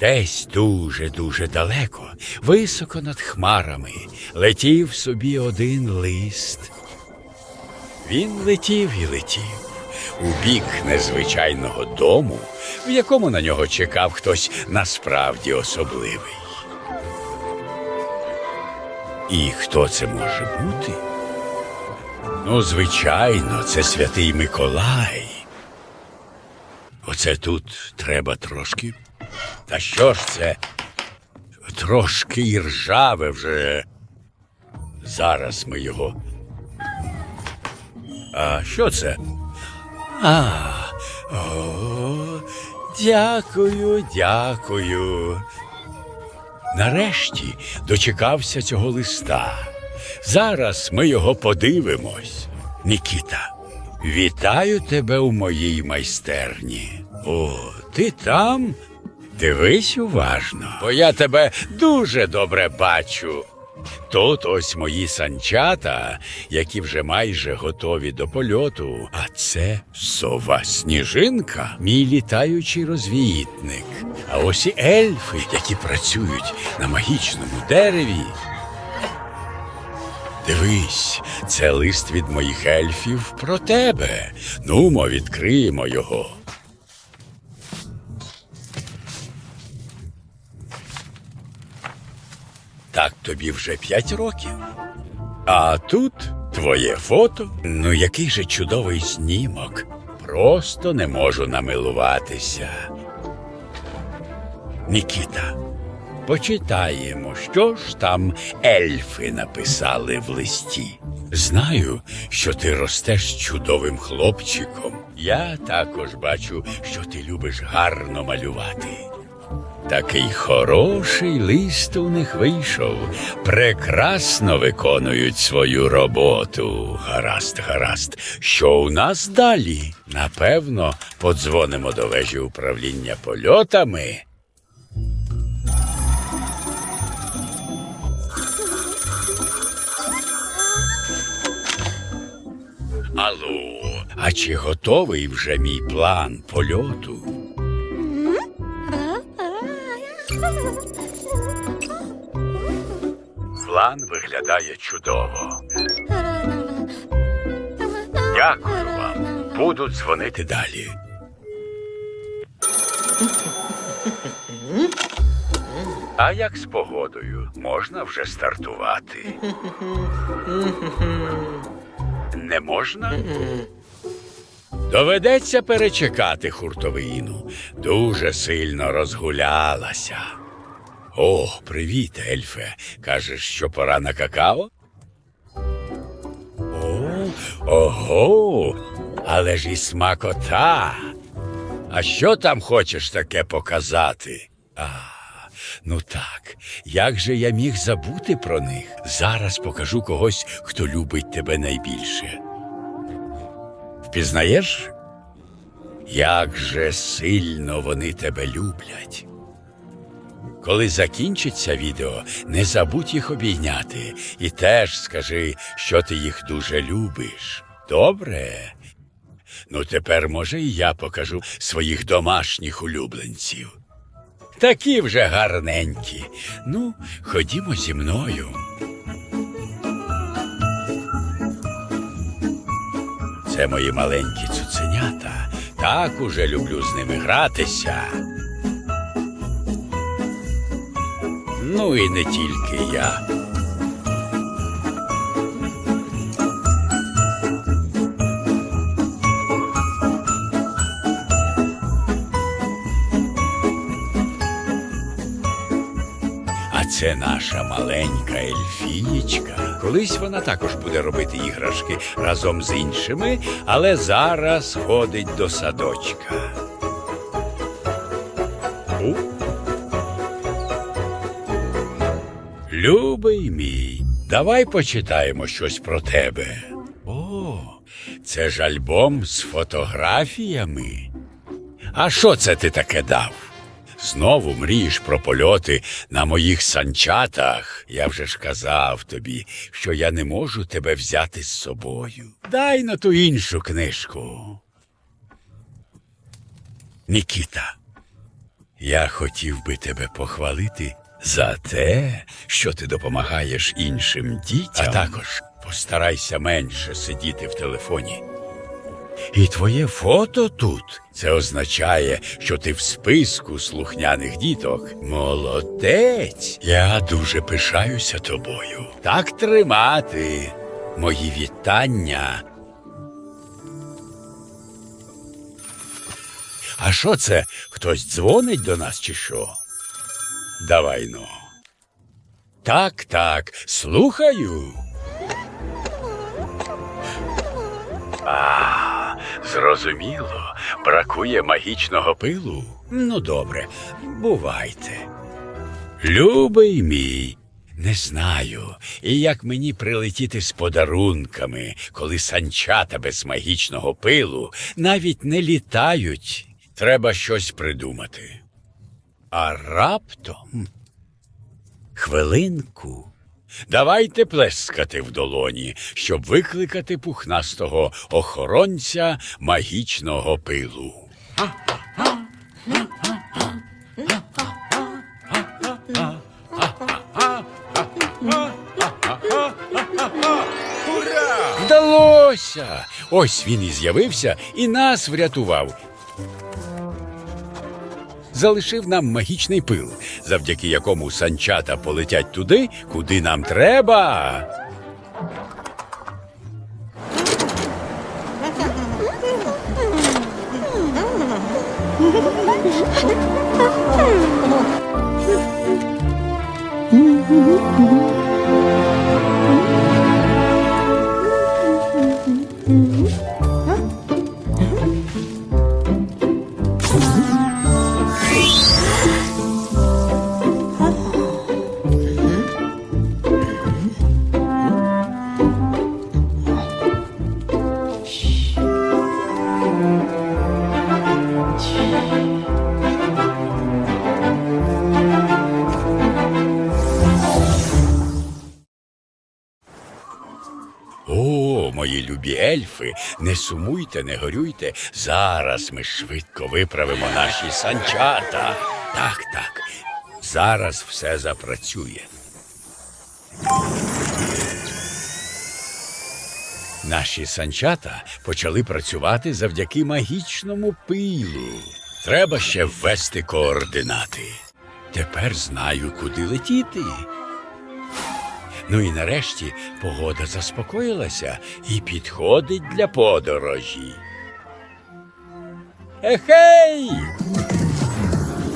Десь дуже-дуже далеко, високо над хмарами, летів собі один лист. Він летів і летів у бік незвичайного дому, в якому на нього чекав хтось насправді особливий. І хто це може бути? Ну, звичайно, це святий Миколай. Оце тут треба трошки. Та що ж це? Трошки і ржаве вже. Зараз ми його. А що це? А, о, дякую, дякую. Нарешті дочекався цього листа. Зараз ми його подивимось. Нікіта, вітаю тебе у моїй майстерні. О, ти там? Дивись уважно, бо я тебе дуже добре бачу. Тут ось мої санчата, які вже майже готові до польоту. А це сова сніжинка, мій літаючий розвіїтник. А ось і ельфи, які працюють на магічному дереві. Дивись, це лист від моїх ельфів про тебе. Нумо, відкриємо його. Тобі вже п'ять років. А тут твоє фото. Ну, який же чудовий знімок. Просто не можу намилуватися. Нікіта, почитаємо, що ж там ельфи написали в листі. Знаю, що ти ростеш чудовим хлопчиком. Я також бачу, що ти любиш гарно малювати. Такий хороший лист у них вийшов. Прекрасно виконують свою роботу. Гаразд, гаразд. Що у нас далі? Напевно, подзвонимо до вежі управління польотами. Алло, а чи готовий вже мій план польоту? План виглядає чудово. Дякую вам. Буду дзвонити далі. А як з погодою? Можна вже стартувати? Не можна? Доведеться перечекати хуртовину. Дуже сильно розгулялася. О, привіт, Ельфе. Кажеш, що пора на какао? О, ого, але ж і смакота. А що там хочеш таке показати? А, ну так, як же я міг забути про них? Зараз покажу когось, хто любить тебе найбільше. Впізнаєш? Як же сильно вони тебе люблять. Коли закінчиться відео, не забудь їх обійняти і теж скажи, що ти їх дуже любиш. Добре? Ну, тепер, може, і я покажу своїх домашніх улюбленців. Такі вже гарненькі. Ну, ходімо зі мною. Це мої маленькі цуценята. Так уже люблю з ними гратися. Ну і не тільки я. А це наша маленька ельфієчка. Колись вона також буде робити іграшки разом з іншими, але зараз ходить до садочка. Любий мій, давай почитаємо щось про тебе. О, це ж альбом з фотографіями. А що це ти таке дав? Знову мрієш про польоти на моїх санчатах. Я вже ж казав тобі, що я не можу тебе взяти з собою. Дай на ту іншу книжку. Нікіта, Я хотів би тебе похвалити за те, що ти допомагаєш іншим дітям. А також постарайся менше сидіти в телефоні. І твоє фото тут. Це означає, що ти в списку слухняних діток. Молодець! Я дуже пишаюся тобою. Так тримати. Мої вітання. А що це? Хтось дзвонить до нас чи що? Давай ну. Так, так, слухаю. А, зрозуміло, бракує магічного пилу. Ну, добре, бувайте. Любий мій, не знаю, і як мені прилетіти з подарунками, коли санчата без магічного пилу навіть не літають. Треба щось придумати. А раптом. Хвилинку. Давайте плескати в долоні, щоб викликати пухнастого охоронця магічного пилу. Вдалося! Ось він і з'явився і нас врятував. Залишив нам магічний пил, завдяки якому санчата полетять туди, куди нам треба. Мої любі ельфи, не сумуйте, не горюйте. Зараз ми швидко виправимо наші санчата. Так, так. Зараз все запрацює. Наші санчата почали працювати завдяки магічному пилу. Треба ще ввести координати. Тепер знаю, куди летіти. Ну і нарешті погода заспокоїлася і підходить для подорожі. Ехей!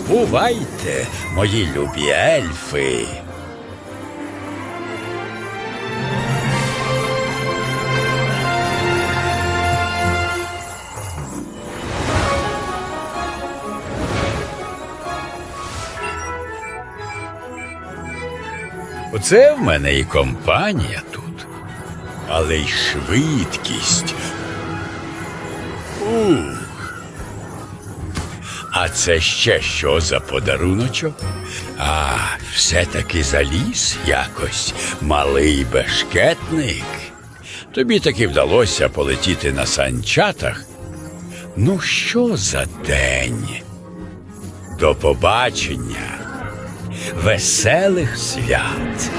Бувайте, мої любі ельфи! Оце в мене і компанія тут, але й швидкість. Ух. А це ще що за подаруночок? А, все-таки заліз якось, малий бешкетник. Тобі таки вдалося полетіти на санчатах. Ну, що за день? До побачення, веселих свят.